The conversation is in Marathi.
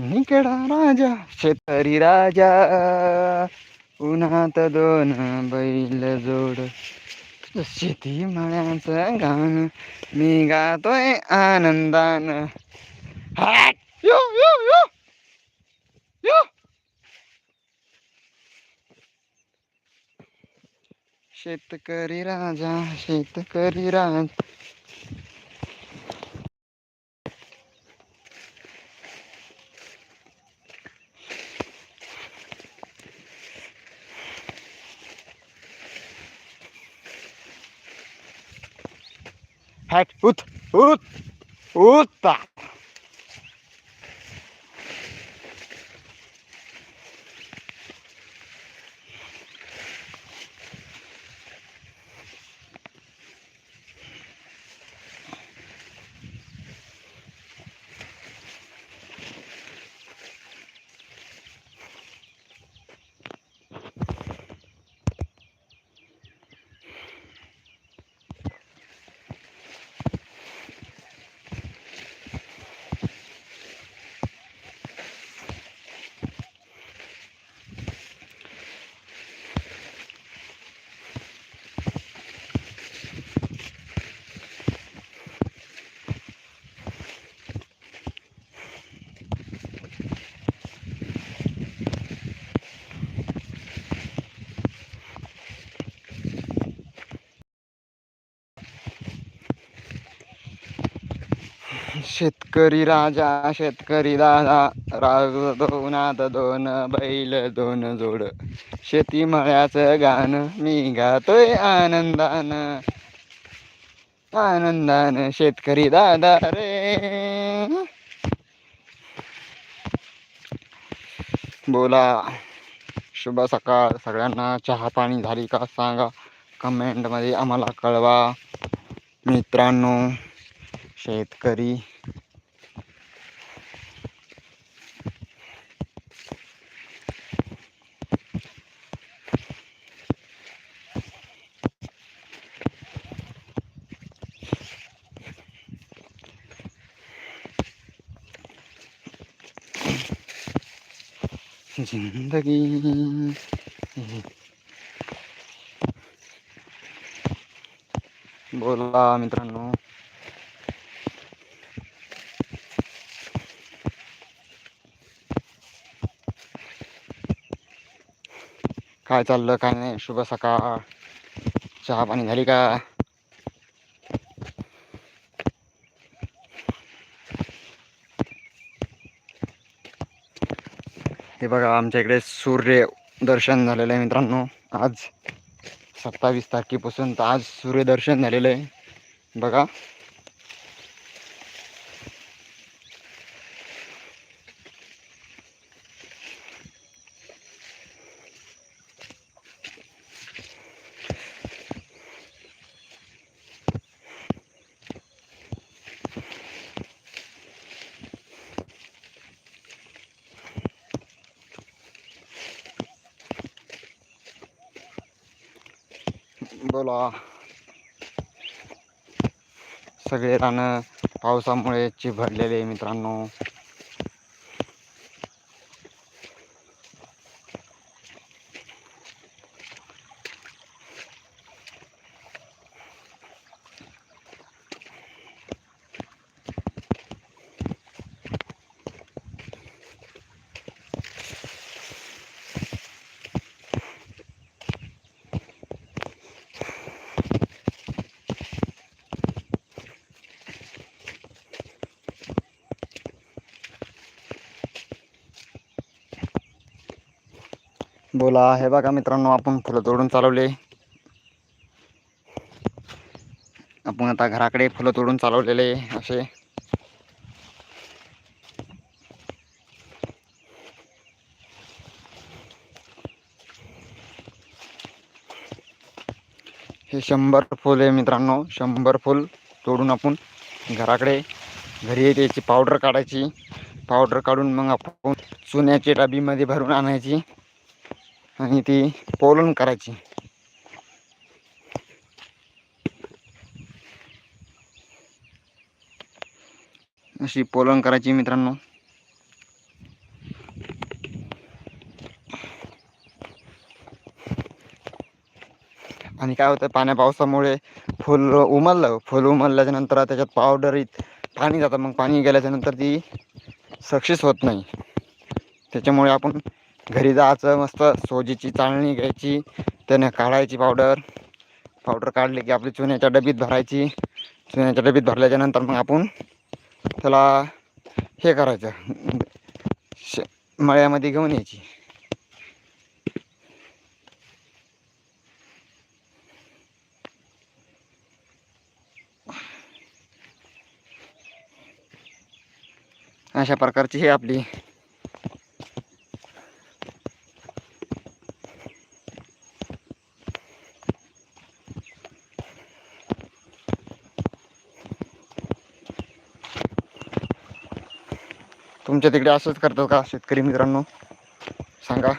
निकडा राजा शेतकरी राजा। उन्हात दोन बैल जोड शेती मळ्याचं गाणं मी गातोय आनंदान. यो यो यो! यो! शेतकरी राजा शेतकरी राजा। ফ্যাট উত উত উত शेतकरी राजा शेतकरी दादा. राग दोनात दोन बैल दोन जोड. शेती मळ्याचं गाणं मी गातोय आनंदान. आनंदान शेतकरी दादा रे. बोला. शुभ सकाळ. सगळ्यांना चहा पाणी झाली का सांगा. कमेंटमध्ये आम्हाला कळवा. मित्रांनो शेतकरी जिंदगी बोला मित्रांनो काय चाललं काय नाही शुभ सकाळ चहा पाणी झाली का हे बघा आमच्या इकडे सूर्य दर्शन झालेलं आहे मित्रांनो. आज सत्तावीस तारखेपासून तर आज सूर्यदर्शन झालेलं आहे. बघा बोला. सगळे रानं पावसामुळे चिभरलेले मित्रांनो. बोला हे बघा मित्रांनो आपण फुलं तोडून चालवले. आपण आता घराकडे फुलं तोडून चालवलेले असे. हे शंभर फुल आहे मित्रांनो शंभर फुल तोडून आपण घराकडे घरी त्याची पावडर काढायची. पावडर काढून मग आपण चुन्याच्या डबीमध्ये भरून आणायची. आणि ती पोलन करायची. अशी पोलन करायची मित्रांनो. आणि काय होतं पाण्या पावसामुळे फुल उमललं. फुल उमलल्याच्यानंतर त्याच्यात पावडरीत पाणी जातं. मग पाणी गेल्याच्यानंतर ती सक्सेस होत नाही. त्याच्यामुळे आपण घरी जायचं मस्त सोजीची चाळणी घ्यायची त्याने काढायची पावडर पावडर काढली की आपली चुन्याच्या डबीत भरायची. चुन्याच्या डबीत भरल्याच्या नंतर मग आपण त्याला हे करायचं. श मळ्यामध्ये घेऊन यायची. अशा प्रकारची ही आपली तुमच्या तिकडे असंच करतात का शेतकरी मित्रांनो? सांगा.